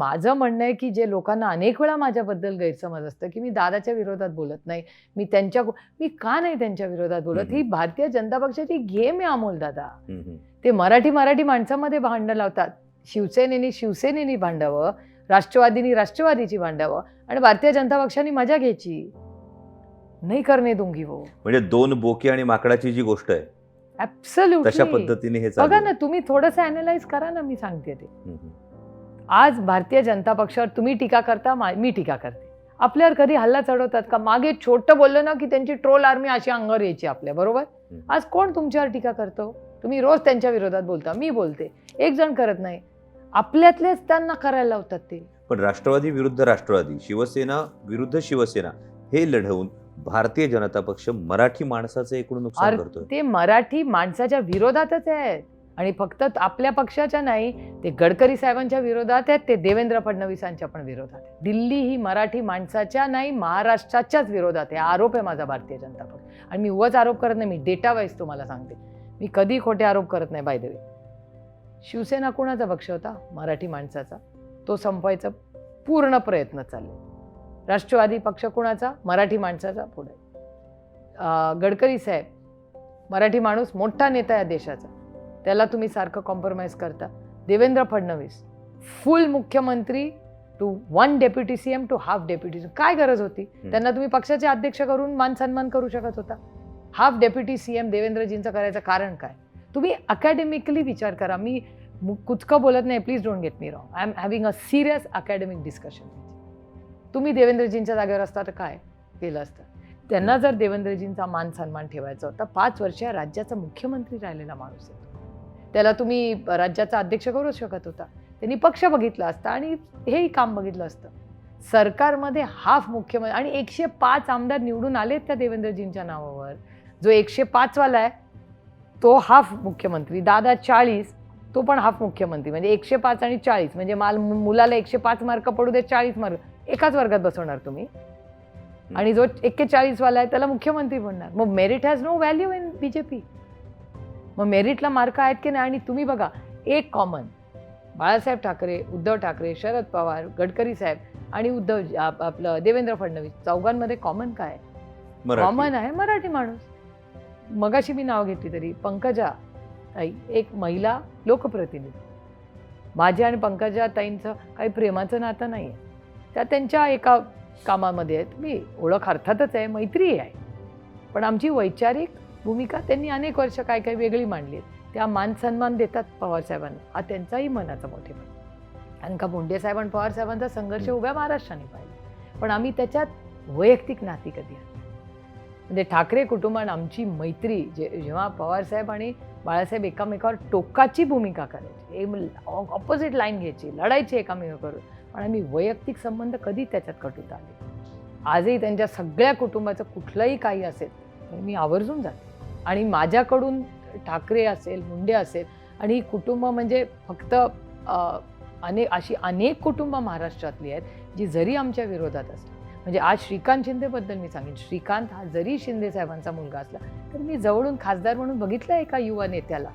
माझं म्हणणं आहे की जे लोकांना अनेक वेळा माझ्याबद्दल गैरसमज असतं की मी दादाच्या विरोधात बोलत नाही मी त्यांच्या मी का नाही त्यांच्या विरोधात बोलत. ही भारतीय जनता पक्षाची गेम आहे अमोल दादा. ते मराठी मराठी माणसामध्ये भांडणं लावतात शिवसेनेनी शिवसेनेनी भांडावं राष्ट्रवादीनी राष्ट्रवादीची भांडावं आणि भारतीय जनता पक्षाने मजा घ्यायची नाही करणे दुंगी हो म्हणजे दोन बोकी आणि माकडाची जी गोष्ट आहे तशा ऍब्सल्युटली पद्धतीने हे बघा. ना तुम्ही थोडंसं अनालाइज करा ना मी सांगते ते. आज भारतीय जनता पक्षावर तुम्ही टीका करता मा- मी टीका करते. आपल्यावर कधी हल्ला चढवतात का? मागे छोटं बोललं ना की त्यांची ट्रोल आर्मी अशी अंगावर यायची आपल्या बरोबर. आज कोण तुमच्यावर टीका करतो? तुम्ही रोज त्यांच्या विरोधात बोलता मी बोलते. एक जण करत नाही. आपल्यातलेच त्यांना करायला लावतात ते. पण राष्ट्रवादी विरुद्ध राष्ट्रवादी शिवसेना विरुद्ध शिवसेना हे लढवून भारतीय जनता पक्ष मराठी माणसाचं एकूण नुकसान करतोय. ते मराठी माणसाच्या विरोधातच आहेत. आणि फक्त आपल्या पक्षाच्या नाही ते गडकरी साहेबांच्या विरोधात आहेत ते देवेंद्र फडणवीसांच्या पण विरोधात आहे दिल्ली ही मराठी माणसाच्या नाही महाराष्ट्राच्याच विरोधात आहे. आरोप आहे माझा भारतीय जनता पक्ष. आणि मी उगाच आरोप करत नाही मी डेटा वाईज तुम्हाला सांगते. मी कधी खोटे आरोप करत नाही बाय शिवसेना कुणाचा पक्ष होता? मराठी माणसाचा. तो संपवायचा पूर्ण प्रयत्न चालले. राष्ट्रवादी पक्ष कोणाचा? मराठी माणसाचा पुढे. गडकरी साहेब मराठी माणूस मोठा नेता या देशाचा. त्याला तुम्ही सारखं कॉम्प्रोमाइज करता. देवेंद्र फडणवीस फुल मुख्यमंत्री two one deputy C M two half deputy काय गरज होती? त्यांना तुम्ही पक्षाचे अध्यक्ष करून मान सन्मान करू शकत होता. हाफ डेप्युटी सी एम देवेंद्रजींचं करायचं कारण काय? तुम्ही अकॅडमिकली विचार करा. मी कुचकं बोलत नाही please don't get me wrong I am having a serious academic discussion तुम्ही देवेंद्रजींच्या जागेवर असता तर काय केलं असतं? त्यांना जर देवेंद्रजींचा मान सन्मान ठेवायचा होता पाच वर्ष राज्याचा मुख्यमंत्री राहिलेला माणूस आहे. त्याला तुम्ही राज्याचा अध्यक्ष करू शकत होता. त्यांनी पक्ष बघितला असता आणि हेही काम बघितलं असतं. सरकारमध्ये हाफ मुख्यमंत्री आणि एकशे पाच आमदार निवडून आलेत त्या देवेंद्रजींच्या नावावर. जो एकशे पाचवाला आहे तो हाफ मुख्यमंत्री. दादा चाळीस तो पण हाफ मुख्यमंत्री. म्हणजे एकशे पाच आणि चाळीस. म्हणजे माल मुलाला एकशे पाच मार्क पडू दे चाळीस मार्क एकाच वर्गात बसवणार तुम्ही. आणि जो एक्केचाळीस वाला आहे त्याला मुख्यमंत्री बनणार. मग merit has no value in BJP मग मेरिटला मार्क आहेत की नाही? आणि तुम्ही बघा एक कॉमन बाळासाहेब ठाकरे उद्धव ठाकरे शरद पवार गडकरी साहेब आणि उद्धव आप- आपलं देवेंद्र फडणवीस चौघांमध्ये कॉमन काय. कॉमन आहे मराठी माणूस. मगाशी मी नाव घेतली तरी पंकजा ताई एक महिला लोकप्रतिनिधी. माझ्या आणि पंकजा ताईंचं काही प्रेमाचं नातं नाही आहे त्या त्यांच्या एका कामामध्ये आहेत. मी ओळख अर्थातच आहे मैत्री आहे. पण आमची वैचारिक भूमिका त्यांनी अनेक वर्ष काय काय वेगळी मांडली आहे त्या मान सन्मान देतात पवारसाहेबांना हा त्यांचाही मनाचा मोठेपणा कारण का मुंडे साहेब आणि पवारसाहेबांचा संघर्ष. उभ्या महाराष्ट्राने पाहिला. पण आम्ही त्याच्यात वैयक्तिक नाती कधी म्हणजे ठाकरे कुटुंबात आमची मैत्री जे जेव्हा पवारसाहेब आणि बाळासाहेब एकामेकावर टोकाची भूमिका करायची ऑपोजिट लाईन घ्यायची लढायची एकामेकावर. पण आम्ही वैयक्तिक संबंध कधी त्याच्यात कटूत आले आजही त्यांच्या सगळ्या कुटुंबाचं कुठलंही काही असेल तर मी आवर्जून जाते. आणि माझ्याकडून ठाकरे असेल मुंडे असेल आणि ही कुटुंब म्हणजे फक्त अनेक अशी अनेक कुटुंब महाराष्ट्रातली आहेत जी जरी आमच्या विरोधात असली. म्हणजे आज श्रीकांत शिंदेबद्दल मी सांगेन. श्रीकांत हा जरी शिंदे साहेबांचा मुलगा असला तर मी जवळून खासदार म्हणून बघितलं एका युवा नेत्याला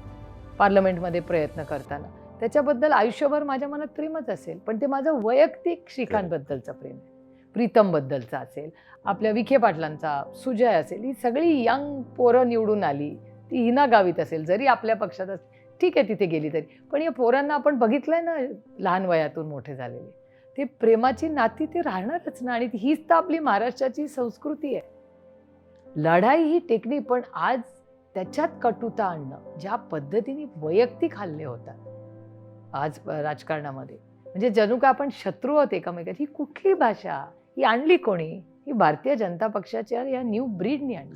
पार्लमेंटमध्ये प्रयत्न करताना. त्याच्याबद्दल आयुष्यभर माझ्या मनात प्रेमच असेल पण ते माझं वैयक्तिक श्रीकांतबद्दलचं प्रेम आहे. प्रीतमबद्दलचा असेल आपल्या विखे पाटलांचा सुजय असेल ही सगळी यंग पोरं निवडून आली ती हिना गावीत असेल जरी आपल्या पक्षात असेल ठीक आहे तिथे गेली तरी पण या पोरांना आपण बघितलंय ना लहान वयातून मोठे झालेले. ते प्रेमाची नाती ते राहणारच ना आणि हीच तर आपली महाराष्ट्राची संस्कृती आहे. लढाई ही टेकणी पण आज त्याच्यात कटुता आणणं ज्या पद्धतीने वैयक्तिक हल्ले होतात आज राजकारणामध्ये. म्हणजे जणू का आपण शत्रू आहोत एकमेकात ही कुठली भाषा? ही आणली कोणी? ही भारतीय जनता पक्षाच्या या न्यू ब्रीडनी आणली.